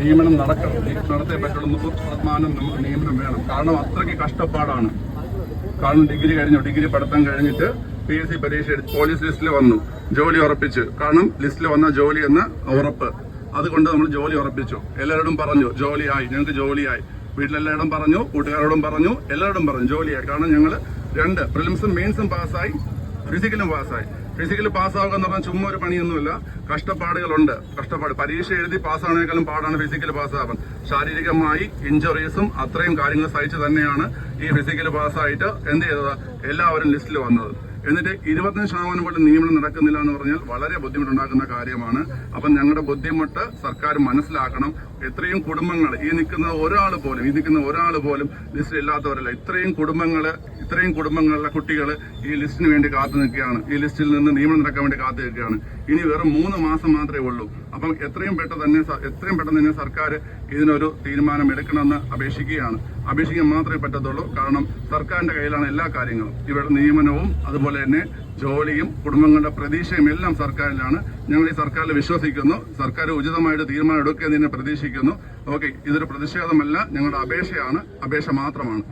നിയമനം നടക്കണം. നടത്തേ പറ്റുള്ളൂ. മുപ്പത് ശതമാനം നമുക്ക് നിയമനം വേണം. കാരണം അത്രയ്ക്ക് കഷ്ടപ്പാടാണ്. കാരണം ഡിഗ്രി കഴിഞ്ഞു. ഡിഗ്രി പഠിത്തം കഴിഞ്ഞിട്ട് പി എസ് സി പരീക്ഷ എടുത്ത് പോലീസ് ലിസ്റ്റിൽ വന്നു. ജോലി ഉറപ്പിച്ചു. കാരണം ലിസ്റ്റിൽ വന്ന ജോലി എന്ന ഉറപ്പ്. അതുകൊണ്ട് നമ്മൾ ജോലി ഉറപ്പിച്ചു. എല്ലാവരോടും പറഞ്ഞു ജോലിയായി. ഞങ്ങൾക്ക് ജോലിയായി. വീട്ടിലെല്ലാവരോടും പറഞ്ഞു കൂട്ടുകാരോടും പറഞ്ഞു എല്ലാവരോടും പറഞ്ഞു ജോലിയായി. കാരണം ഞങ്ങൾ രണ്ട് പ്രിലിംസും മെയിൻസും പാസ്സായി ഫിസിക്കലും പാസ്സായി. ഫിസിക്കൽ പാസ്സാവുക എന്ന് പറഞ്ഞാൽ ചുമ്മാ ഒരു പണിയൊന്നുമില്ല. കഷ്ടപ്പാടുകളുണ്ട്. കഷ്ടപ്പാട്. പരീക്ഷ എഴുതി പാസ്സാവണേക്കാളും പാടാണ് ഫിസിക്കൽ പാസ്സാവാൻ. ശാരീരികമായി ഇഞ്ചുറീസും അത്രയും കാര്യങ്ങൾ സഹിച്ച് തന്നെയാണ് ഈ ഫിസിക്കൽ പാസ്സായിട്ട് എന്ത് ചെയ്തത്? എല്ലാവരും ലിസ്റ്റിൽ വന്നത്. എന്നിട്ട് ഇരുപത്തഞ്ച് ശതമാനം പോലും നിയമനം നടക്കുന്നില്ല എന്ന് പറഞ്ഞാൽ വളരെ ബുദ്ധിമുട്ടുണ്ടാക്കുന്ന കാര്യമാണ്. അപ്പം ഞങ്ങളുടെ ബുദ്ധിമുട്ട് സർക്കാർ മനസ്സിലാക്കണം. എത്രയും കുടുംബങ്ങൾ ഈ നിൽക്കുന്ന ഒരാൾ പോലും ഈ നിൽക്കുന്ന ഒരാൾ പോലും ലിസ്റ്റിൽ ഇല്ലാത്തവരല്ല. ഇത്രയും കുടുംബങ്ങൾ ഇത്രയും കുടുംബങ്ങളിലെ കുട്ടികൾ ഈ ലിസ്റ്റിന് വേണ്ടി കാത്തു നിൽക്കുകയാണ്. ഈ ലിസ്റ്റിൽ നിന്ന് നിയമനം നടക്കാൻ വേണ്ടി കാത്തു നിൽക്കുകയാണ്. ഇനി വെറും മൂന്ന് മാസം മാത്രമേ ഉള്ളൂ. അപ്പം എത്രയും പെട്ടെന്ന് തന്നെ എത്രയും പെട്ടെന്ന് തന്നെ സർക്കാർ ഇതിനൊരു തീരുമാനം എടുക്കണമെന്ന് അപേക്ഷിക്കുകയാണ്. അപേക്ഷിക്കാൻ മാത്രമേ പറ്റത്തുള്ളൂ. കാരണം സർക്കാരിന്റെ കയ്യിലാണ് എല്ലാ കാര്യങ്ങളും. ഇവരുടെ നിയമനവും അതുപോലെ തന്നെ ജോലിയും കുടുംബങ്ങളുടെ പ്രതീക്ഷയും എല്ലാം സർക്കാരിലാണ്. ഞങ്ങൾ ഈ സർക്കാരിൽ വിശ്വസിക്കുന്നു. സർക്കാർ ഉചിതമായിട്ട് തീരുമാനം എടുക്കുന്നതിനെ പ്രതീക്ഷിക്കുന്നു. ഓക്കെ ഇതൊരു പ്രതിഷേധമല്ല. ഞങ്ങളുടെ അപേക്ഷയാണ്. അപേക്ഷ മാത്രമാണ്.